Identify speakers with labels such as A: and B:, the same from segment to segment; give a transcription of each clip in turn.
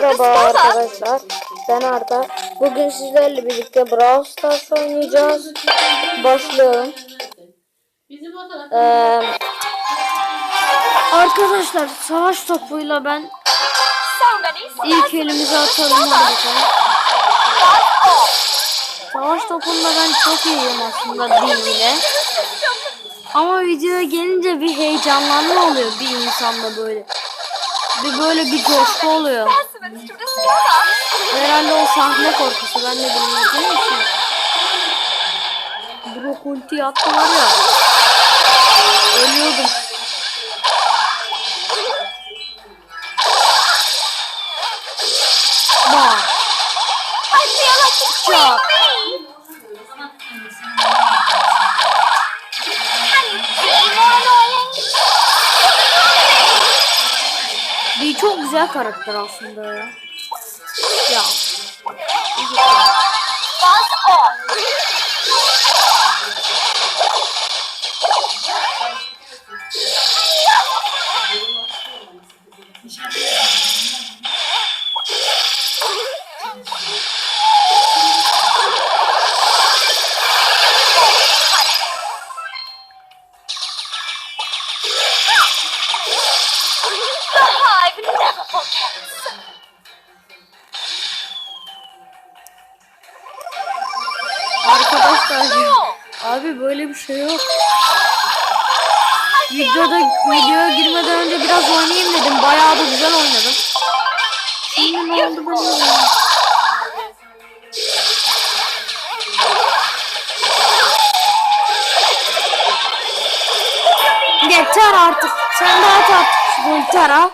A: Merhaba arkadaşlar. Ben Arda. Bugün sizlerle birlikte Brawl Stars oynayacağız. Başlayalım. Ee, arkadaşlar savaş topuyla ben ilk elimizi atalım hadi bakalım. Savaş topunda ben çok iyiyim aslında değil bile. Ama videoya gelince bir heyecanlanma oluyor bir insanda böyle. Bir böyle bir coşku oluyor. Herhalde o sahne korkusu ben de bilmediğim için. Brock ulti attı var ya. Ölüyordum. Güzel karakter aslında ya. Ya.
B: I've
A: şey yok. Videoda videoya girmeden önce biraz oynayayım dedim. Bayağı da güzel oynadım. Şimdi ne oldu bilmiyorum. Yeter artık. Sen daha at artık şu ulti ara.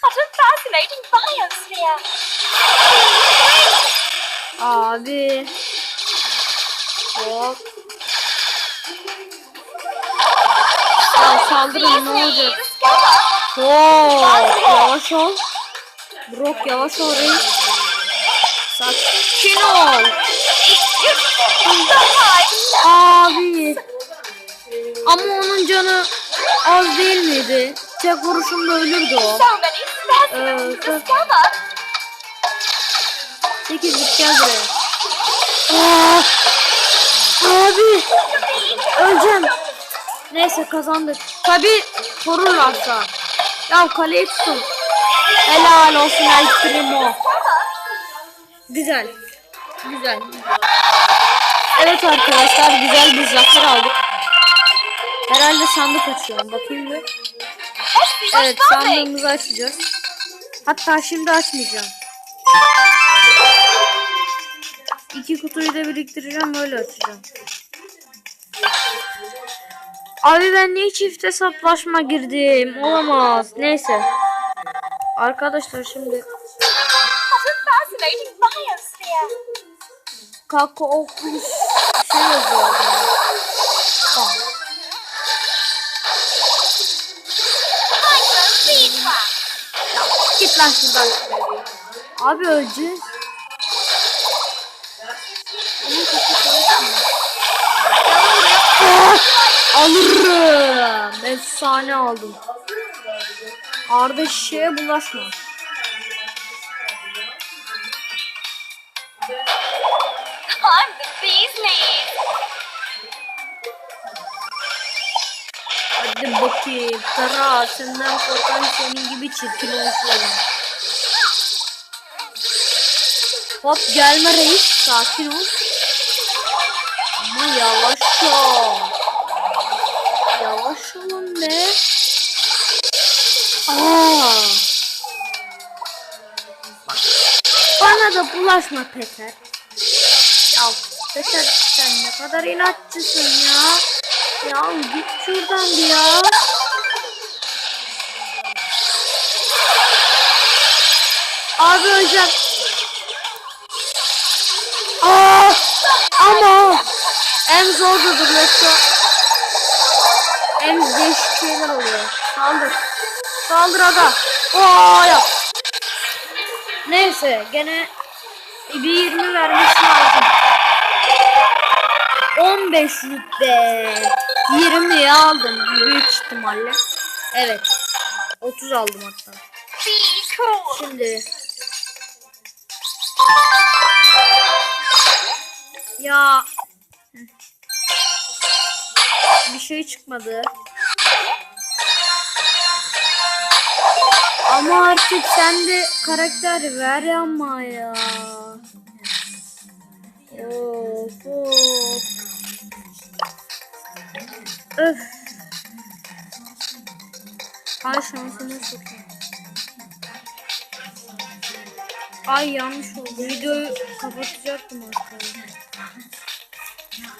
B: What a fascinating biosphere.
A: Abi. Hop. Saldırın ne olacak? Hop. Yavaş ol. Brock yavaş ol reis. Sakin ol. Abi. Ama onun canı az değil miydi? Tek vuruşumda ölürdü o.
B: Discovered.
A: 8 git gel buraya. Aa, abi. Öleceğim. Neyse kazandık. Tabi korurlarsa. Ya kaleyi tutun. Helal olsun El Primo. Güzel. Güzel. Evet arkadaşlar güzel bir zafer aldık. Herhalde sandık açıyorum. Bakayım bir. Evet sandığımızı açacağız. Hatta şimdi açmayacağım. İki kutuyu da biriktireceğim öyle açacağım. Abi ben niye çift hesaplaşma girdim? Olamaz. Neyse. Arkadaşlar şimdi
B: What a fascinating biosphere.
A: Kako okumuş şey. Git lan şuradan. Abi öleceğiz. Çalışmıyor. Ah! Alırım. Efsane aldım. Arda şişeye bulaşma.
B: I'm the knees.
A: Hadi bakayım. Tara senden korkan senin gibi çirkin olsun. Hop gelme reis. Sakin ol. Ama yavaş ol. Be. Aa. Bak, Bana da bulaşma Peter. Ya Peter sen ne kadar inatçısın ya. Ya git şuradan bir ya. Abi öleceğim. Aa, ama en zordudur yoksa en değişik şeyler oluyor. Saldır. Saldır aga. Oo. Neyse gene bir 20 vermesi lazım. 15 rütbe. 20'yi aldım büyük ihtimalle. Evet. 30 aldım hatta. Şimdi Ya. Şey çıkmadı. Ama artık sen de karakter ver ama ya. Of of. Öf. Hay şansını sokayım. Ay yanlış oldu. Videoyu kapatacaktım aslında.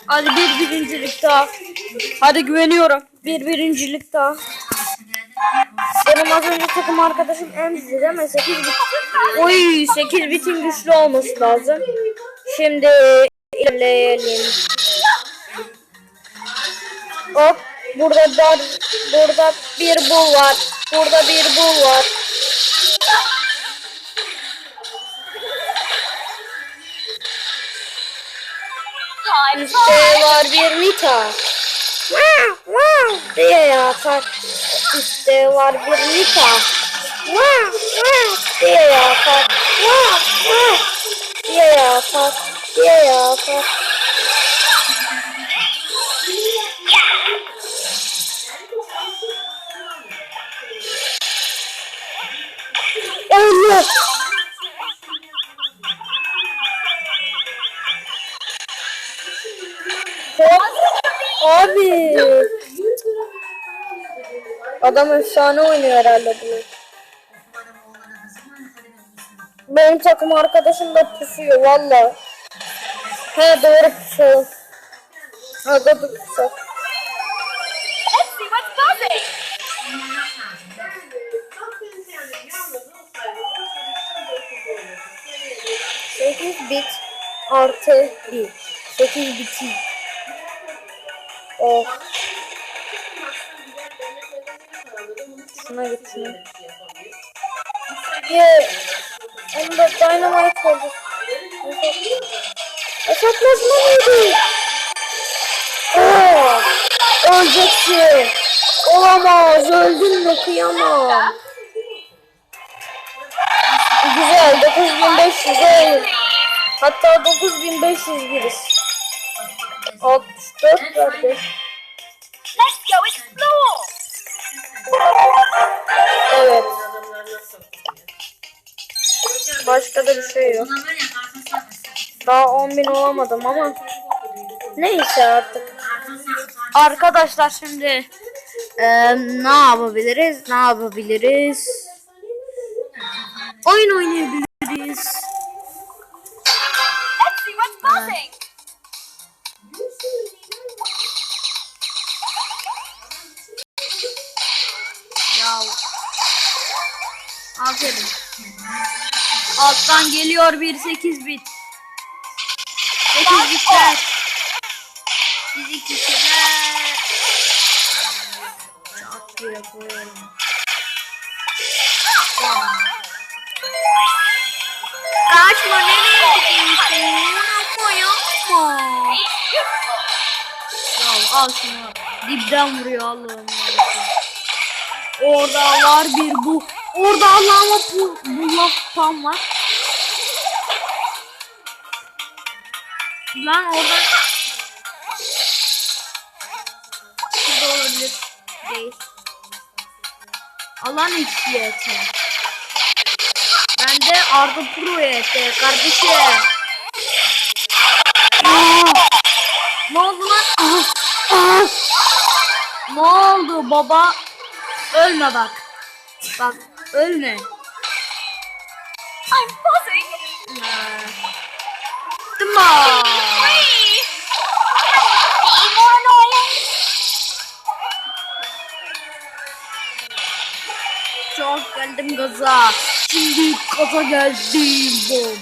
A: Hadi bir birincilik daha. Hadi güveniyorum. Bir birincilik daha. Benim az önce takım arkadaşım Emzi değil mi? 8 bit. Oy 8 bitin güçlü olması lazım. Şimdi ilerleyelim. Hop burada dar, burada bir bul var. Burada bir bul var. İşte var bir Nita. Buraya yatar. İşte var bir Nita. Buraya yatar. Buraya yatar. Buraya yatar. Adam efsane oynuyor herhalde bunu. Benim takım arkadaşım da pusuyor valla. He doğru pusuyor. Aga dur pusuyor. Sekiz bit artı bir. Sekiz biti. Oh. Şuna git şuna. Ye. Onda dynamite oldu. Hesaplaşma mıydı? Oo. Öleceksin. Olamaz. Öldün mü? Kıyamam. Güzel. 9500 olur. Hatta 9500 giriş. 64 verdi.
B: Let's go explore.
A: Başka da bir şey yok. Daha 10.000 olamadım ama neyse artık. Arkadaşlar şimdi eee, ne yapabiliriz? Ne yapabiliriz? Oyun oynayabiliriz.
B: Buzzing.
A: Ya. Aferin. Alttan geliyor bir 8 bit. 8 bitler. Bizi kişiler. Çat diye koyalım. Kaçma nereye gidiyorsun? Yapma. Ya al şunu. Dipten vuruyor Allah'ım. Orada var bir bu. Orada Allah'ıma bu, bu laf tam var. Lan orada. Şurada olabilir. Değil. Alan eksiyeti. Ben de Arda Pro ete kardeşim. Ne oldu lan? Ne oldu baba? Ölme bak. Bak ölme.
B: I'm buzzing.
A: Tıma.
B: Whee! Be more annoying.
A: Çok geldim gaza. Şimdi gaza geldim. Bom.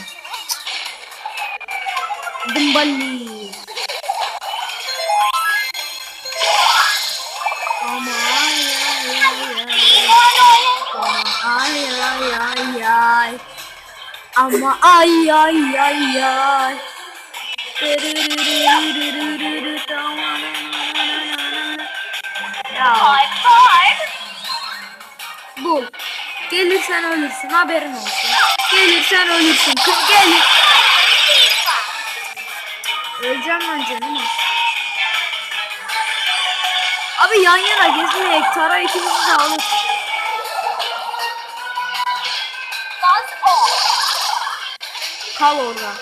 A: Dımbali. Ama ay ay ay ay. Ya. Bul. Gelirsen ölürsün haberin olsun. Gelirsen ölürsün. Kız gelir. Öleceğim ben canım. Abi yan yana gezmeyek. Tara ikimizi de alır. Kal orada.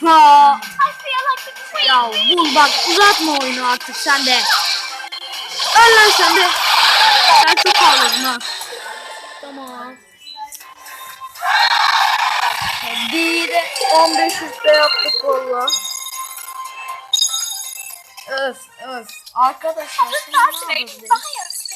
B: Queen.
A: Ya bul bak uzatma oyunu artık sen de. Öl lan sen de. Sen çok ağladın ha. Tamam. Bir de 15 üstte yaptık valla. Öf öf. Arkadaşlar.
B: This